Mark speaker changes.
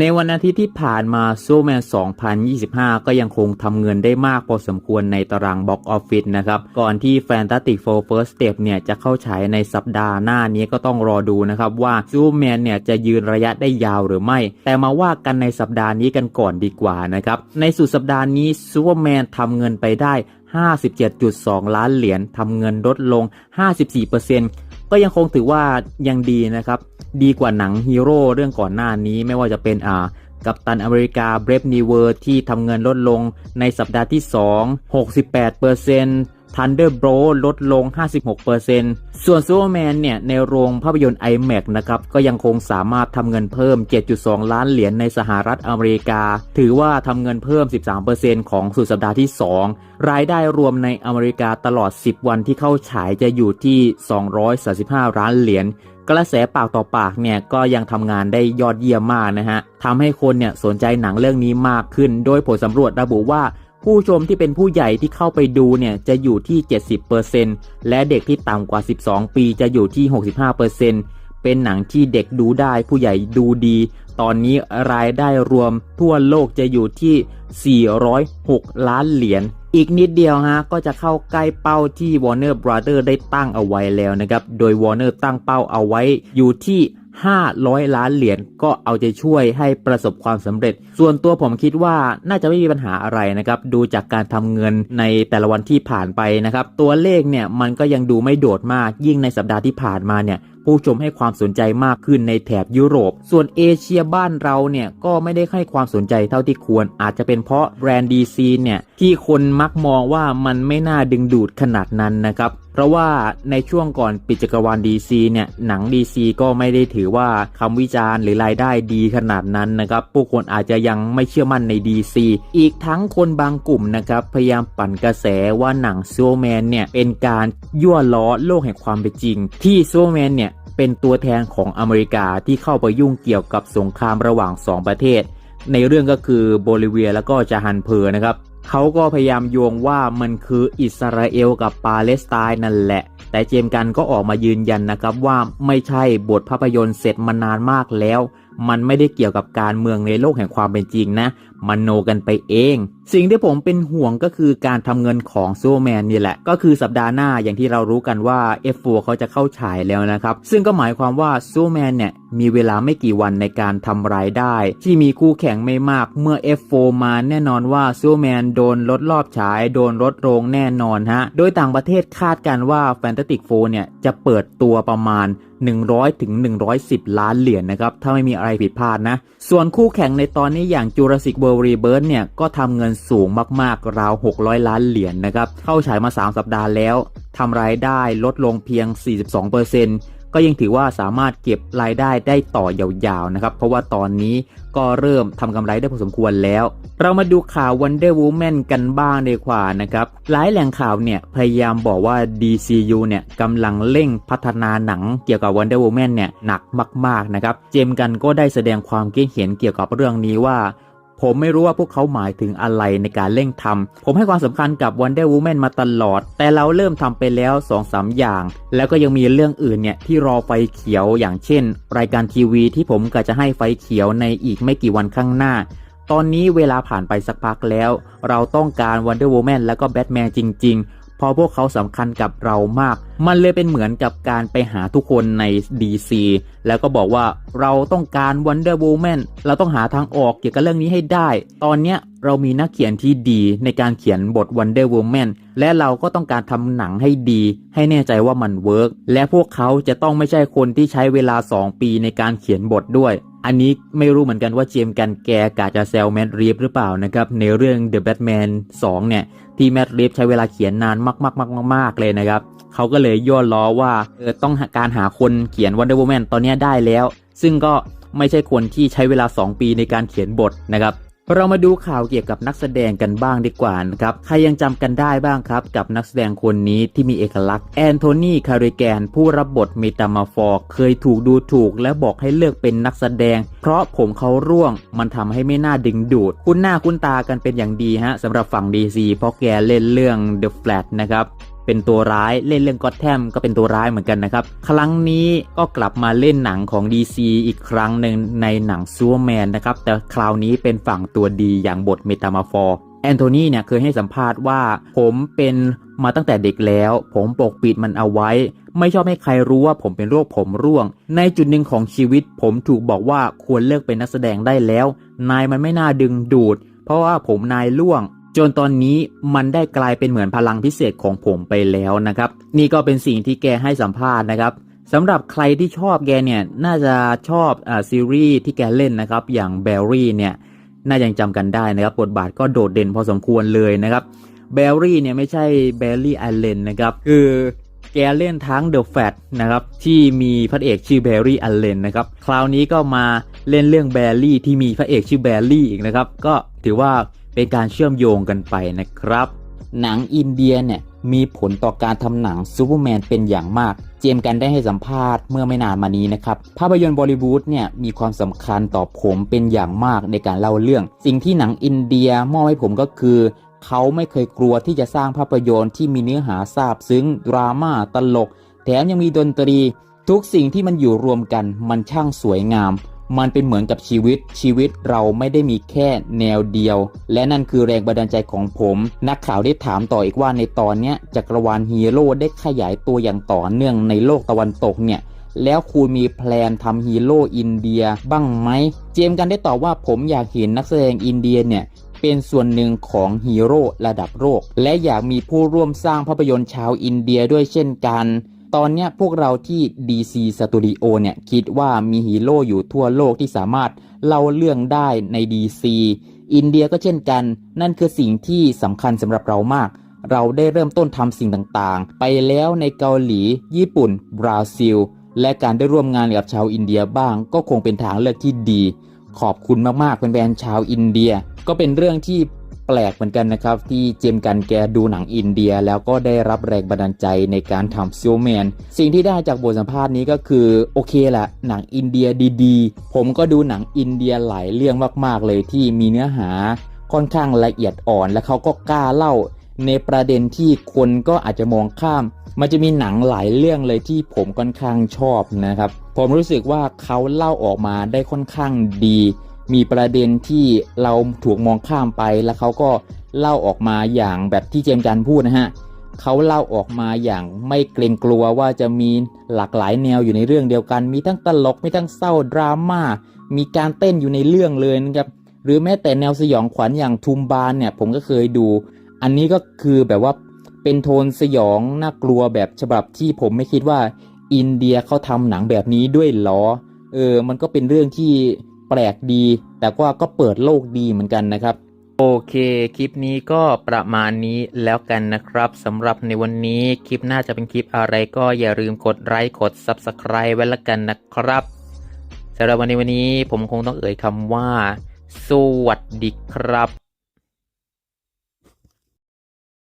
Speaker 1: ในวันอาทิตย์ที่ผ่านมาซูแมน 2025 ก็ยังคงทำเงินได้มากพอสมควรในตารางบ็อกออฟฟิศนะครับ ก่อนที่ Fantastic Four First Step เนี่ยจะเข้าฉายในสัปดาห์หน้านี้ก็ต้องรอดูนะครับว่าซูแมนเนี่ยจะยืนระยะได้ยาวหรือไม่ แต่มาว่ากันในสัปดาห์นี้กันก่อนดีกว่านะครับ ในสุดสัปดาห์นี้ซูเปอร์แมนทำเงินไปได้ 57.2 ล้านเหรียญทำเงินลดลง 54% ก็ยังคงถือว่ายังดีนะครับ ดีกว่าหนังฮีโร่เรื่องก่อนหน้านี้ไม่ว่าจะเป็นอ่ากัปตันอเมริกาเบรฟนีเวอร์ที่ทำเงินลดลงในสัปดาห์ที่ 2 68% Thunderbolt ลดลง 56%ส่วน Superman เนี่ยในโรงภาพยนตร์ IMAX นะครับก็ยังคงสามารถทำเงินเพิ่ม 7.2 ล้านเหรียญในสหรัฐอเมริกา ถือว่าทำเงินเพิ่ม 13%ของสุดสัปดาห์ที่ 2 รายได้รวมในอเมริกาตลอด 10 วันที่เข้าฉายจะอยู่ที่ 235 ล้านเหรียญกระแสปากต่อปากเนี่ยก็ยังทำงานได้ยอดเยี่ยมมากนะฮะทำให้คนเนี่ยสนใจหนังเรื่องนี้มากขึ้น โดยผลสำรวจระบุว่า ผู้ชมที่เป็นผู้ใหญ่ที่เข้าไปดูเนี่ยจะอยู่ที่ 70%และเด็กที่ต่ำกว่า 12 ปีจะอยู่ที่ 65%เป็นหนังที่เด็กดูได้ผู้ใหญ่ดูดี ตอนนี้รายได้รวมทั่วโลกจะอยู่ที่ 406 ล้านเหรียญ อีกนิดเดียวฮะก็จะเข้าใกล้เป้าที่ Warner Brother ได้ตั้งเอาไว้แล้วนะครับ โดย Warner ตั้งเป้าเอาไว้อยู่ที่ 500 ล้านเหรียญก็เอาใจช่วยให้ประสบความสำเร็จ ส่วนตัวผมคิดว่าน่าจะไม่มีปัญหาอะไรนะครับ ดูจากการทำเงินในแต่ละวันที่ผ่านไปนะครับ ตัวเลขเนี่ยมันก็ยังดูไม่โดดมาก ยิ่งในสัปดาห์ที่ผ่านมาเนี่ยผู้ชมให้ความสนใจมากขึ้นในแถบยุโรป ส่วนเอเชียบ้านเราเนี่ยก็ไม่ได้ให้ความสนใจเท่าที่ควร อาจจะเป็นเพราะแบรนด์ดีซีเนี่ยที่คนมักมองว่ามันไม่น่าดึงดูดขนาดนั้นนะครับ เพราะว่าในช่วงก่อนปิดจักรวาล DC เนี่ยหนัง DC ก็ไม่ได้ถือว่าคำวิจารณ์หรือรายได้ดีขนาดนั้นนะครับผู้คนอาจจะยังไม่เชื่อมั่นใน DC อีกทั้งคนบางกลุ่มนะครับพยายามปั่นกระแสว่าหนังซูแมนเนี่ยเป็นการยั่วล้อโลกแห่งความเป็นจริง ที่ซูแมนเนี่ยเป็นตัวแทนของอเมริกาที่เข้าไปยุ่งเกี่ยวกับสงครามระหว่าง 2 ประเทศ ในเรื่องก็คือโบลิเวียแล้วก็จาฮันเพอร์นะครับ เขาก็พยายามโยงว่ามันคืออิสราเอลกับปาเลสไตน์นั่นแหละ แต่เจมส์กันก็ออกมายืนยันนะครับว่าไม่ใช่บทภาพยนตร์เสร็จมานานมากแล้ว มันไม่ได้เกี่ยวกับการเมืองในโลกแห่งความเป็นจริงนะ มันโนกันไปเอง สิ่งที่ผมเป็นห่วงก็คือการทำเงินของซูแมนนี่แหละ ก็คือสัปดาห์หน้าอย่างที่เรารู้กันว่า F4 เขาจะเข้าฉายแล้วนะครับ ซึ่งก็หมายความว่าซูแมนเนี่ยมีเวลาไม่กี่วันในการทำรายได้ ที่มีคู่แข่งไม่มากเมื่อ F4 มาแน่นอนว่าซูแมนโดนลดรอบฉาย โดนลดโรงแน่นอนฮะ โดยต่างประเทศคาดกันว่า Fantastic Four เนี่ยจะเปิดตัวประมาณ 100 ถึง 110 ล้านเหรียญนะครับ ถ้าไม่มีอะไรผิดพลาดนะ ส่วนคู่แข่งในตอนนี้อย่าง Jurassic World Rebirth เนี่ย ก็ทำเงินสูงมากๆ ราว 600 ล้านเหรียญนนะครับ เข้าฉายมา 3 สัปดาห์แล้วทำรายได้ลดลงเพียง 42% ก็ยังถือว่าสามารถเก็บรายได้ได้ต่อยาวๆนะครับ เพราะว่าตอนนี้ก็เริ่มทำกำไรได้พอสมควรแล้ว เรามาดูข่าว Wonder Woman กันบ้างดีกว่านะครับ หลายแหล่งข่าวเนี่ยพยายามบอกว่า DCU เนี่ยกำลังเร่งพัฒนาหนังเกี่ยวกับ Wonder Woman เนี่ยหนักมากๆนะครับ เจมส์กันก็ได้แสดงความคิดเห็นเกี่ยวกับเรื่องนี้ว่า ผมไม่รู้ว่าพวกเขาหมายถึงอะไรในการเร่งทำ ผมให้ความสำคัญกับ Wonder Woman มาตลอด แต่เราเริ่มทำไปแล้ว 2-3 อย่าง แล้วก็ยังมีเรื่องอื่นเนี่ยที่รอไฟเขียวอย่างเช่น รายการทีวีที่ผมก็จะให้ไฟเขียวในอีกไม่กี่วันข้างหน้า ตอนนี้เวลาผ่านไปสักพักแล้ว เราต้องการ Wonder Woman แล้วก็แบทแมนจริง ๆ เพราะพวกเขาสำคัญกับเรามาก มันเลยเป็นเหมือนกับการไปหาทุกคนใน DC แล้วก็บอกว่าเราต้องการ Wonder Woman เราต้องหาทางออกเกี่ยวกับเรื่องนี้ให้ได้ ตอนเนี้ยเรามีนักเขียนที่ดีในการเขียนบท Wonder Woman และเราก็ต้องการทำหนังให้ดี ให้แน่ใจว่ามันเวิร์กและพวกเขาจะต้องไม่ใช่คนที่ใช้เวลา 2 ปีในการเขียนบทด้วย อันนี้ไม่รู้เหมือนกันว่าเจมส์กันแกกาจะแซลแมดรีฟหรือเปล่านะครับในเรื่อง The Batman 2 เนี่ย ที่แมดรีฟใช้เวลาเขียนนานมากๆๆๆเลยนะครับเขาก็เลยย่อล้อว่าเออต้องการหาคนเขียน Wonder Woman ตอนนี้ได้แล้ว ซึ่งก็ไม่ใช่คนที่ใช้เวลา 2 ปีในการเขียนบทนะครับ เรามาดูข่าวเกี่ยวกับนักแสดงกันบ้างดีกว่านะครับ ใครยังจำกันได้บ้างครับ กับนักแสดงคนนี้ที่มีเอกลักษณ์แอนโทนีคาริแกน ผู้รับบทเมตามาฟอร์เคยถูกดูถูก และบอกให้เลือกเป็นนักแสดง เพราะผมเขาร่วง มันทำให้ไม่น่าดึงดูด คุ้นหน้าคุ้นตากันเป็นอย่างดีฮะสำหรับฝั่ง DC เพราะแกเล่นเรื่อง The Flash นะครับ เป็นตัวร้ายเล่นเรื่องก็ t แทมก็เป็นตัวร้ายเหมือนกันนะครับ ครั้งนี้ก็กลับมาเล่นหนังของ DC อีกครั้งหนึ่งในหนังซูเปอร์แมนนะครับ แต่คราวนี้เป็นฝั่งตัวดีอย่างบทเมตามาฟอร์แอนโทนีเนี่ยเคยให้สัมภาษณ์ว่า ผมเป็นมาตั้งแต่เด็กแล้ว ผมปกปิดมันเอาไว้ ไม่ชอบให้ใครรู้ว่าผมเป็นโรคผมร่วง ในจุดหนึ่งของชีวิต ผมถูกบอกว่าควรเลิกเป็นนักแสดงได้แล้ว นายมันไม่น่าดึงดูด เพราะว่าผมนายล่วง จนตอนนี้มันได้กลายเป็นเหมือนพลังพิเศษของผมไปแล้วนะครับ นี่ก็เป็นสิ่งที่แกให้สัมภาษณ์นะครับสำหรับใครที่ชอบแกเนี่ยน่าจะชอบอซีรีส์ที่แกเล่นนะครับ อย่างเบลลี่เนี่ยน่ายังจำกันได้นะครับบทบาทก็โดดเด่นพอสมควรเลยนะครับเบลลี่เนี่ยไม่ใช่เบลลี่ไอเลนนะครับ คือแกเล่นทั้ง The Fat นะครับที่มีพระเอกชื่อเบลลี่ไอเลนนะครับคราวนี้ก็มาเล่นเรื่องเบลลี่ที่มีพระเอกชื่อเบลลี่อีกนะครับก็ถือว่า เป็นการเชื่อมโยงกันไปนะครับ หนังอินเดียเนี่ยมีผลต่อการทำหนังซูเปอร์แมนเป็นอย่างมาก เจมกันได้ให้สัมภาษณ์เมื่อไม่นานมานี้นะครับ ภาพยนตร์บอลิวูดเนี่ยมีความสำคัญต่อผมเป็นอย่างมากในการเล่าเรื่อง สิ่งที่หนังอินเดียมอบให้ผมก็คือเขาไม่เคยกลัวที่จะสร้างภาพยนตร์ที่มีเนื้อหาซาบซึ้ง ดราม่าตลก แถมยังมีดนตรี ทุกสิ่งที่มันอยู่รวมกันมันช่างสวยงาม มันเป็นเหมือนกับชีวิต ชีวิตเราไม่ได้มีแค่แนวเดียว และนั่นคือแรงบันดาลใจของผม นักข่าวได้ถามต่ออีกว่าในตอนเนี้ยจักรวาลฮีโร่ได้ขยายตัวอย่างต่อเนื่องในโลกตะวันตกเนี่ยแล้วคุณมีแพลนทำฮีโร่อินเดียบ้างไหม เจมส์กันได้ตอบว่าผมอยากเห็นนักแสดงอินเดียเนี่ยเป็นส่วนหนึ่งของฮีโร่ระดับโลกและอยากมีผู้ร่วมสร้างภาพยนตร์ชาวอินเดียด้วยเช่นกัน ตอนนี้พวกเราที่ DC Studio เนี่ยคิดว่ามีฮีโร่อยู่ทั่วโลกที่สามารถเล่าเรื่องได้ใน DC อินเดียก็เช่นกัน นั่นคือสิ่งที่สำคัญสำหรับเรามาก เราได้เริ่มต้นทำสิ่งต่างๆ ไปแล้วในเกาหลี ญี่ปุ่น บราซิล และการได้ร่วมงานกับชาวอินเดียบ้าง ก็คงเป็นทางเลือกที่ดี ขอบคุณมากๆเป็นแฟนๆชาวอินเดีย ก็เป็นเรื่องที่ แปลกเหมือนกันนะครับ ที่เจมส์กันแกดูหนังอินเดีย แล้วก็ได้รับแรงบันดาลใจในการทำซิลแมนสิ่งที่ได้จากบทสัมภาษณ์นี้ก็คือ โอเคแหละหนังอินเดียดีๆ ผมก็ดูหนังอินเดียหลายเรื่องมากๆเลยที่มีเนื้อหาค่อนข้างละเอียดอ่อน และเขาก็กล้าเล่า ในประเด็นที่คนก็อาจจะมองข้าม มันจะมีหนังหลายเรื่องเลยที่ผมค่อนข้างชอบนะครับ ผมรู้สึกว่าเขาเล่าออกมาได้ค่อนข้างดี มีประเด็นที่เราถูกมองข้ามไปแล้วเขาก็เล่าออกมาอย่างแบบที่เจมจันพูดนะฮะเขาเล่าออกมาอย่างไม่เกรงกลัวว่าจะมีหลากหลายแนวอยู่ในเรื่องเดียวกัน มีทั้งตลกมีทั้งเศร้าดราม่ามีการเต้นอยู่ในเรื่องเลยนะครับหรือแม้แต่แนวสยองขวัญอย่างทุมบานเนี่ยผมก็เคยดู อันนี้ก็คือแบบว่าเป็นโทนสยองน่ากลัวแบบฉบับที่ผมไม่คิดว่า อินเดียเขาทำหนังแบบนี้ด้วยหรอเออมันก็เป็นเรื่องที่ แปลกดี แต่ว่าก็เปิดโลกดีเหมือนกันนะครับ โอเค คลิปนี้ก็ประมาณนี้แล้วกันนะครับสำหรับในวันนี้คลิปน่าจะเป็นคลิปอะไรก็อย่าลืมกดไลค์กด Subscribe ไว้แล้วกันนะครับสำหรับวันในวันนี้ผมคงต้องเอ่ยคำว่า สวัสดีครับ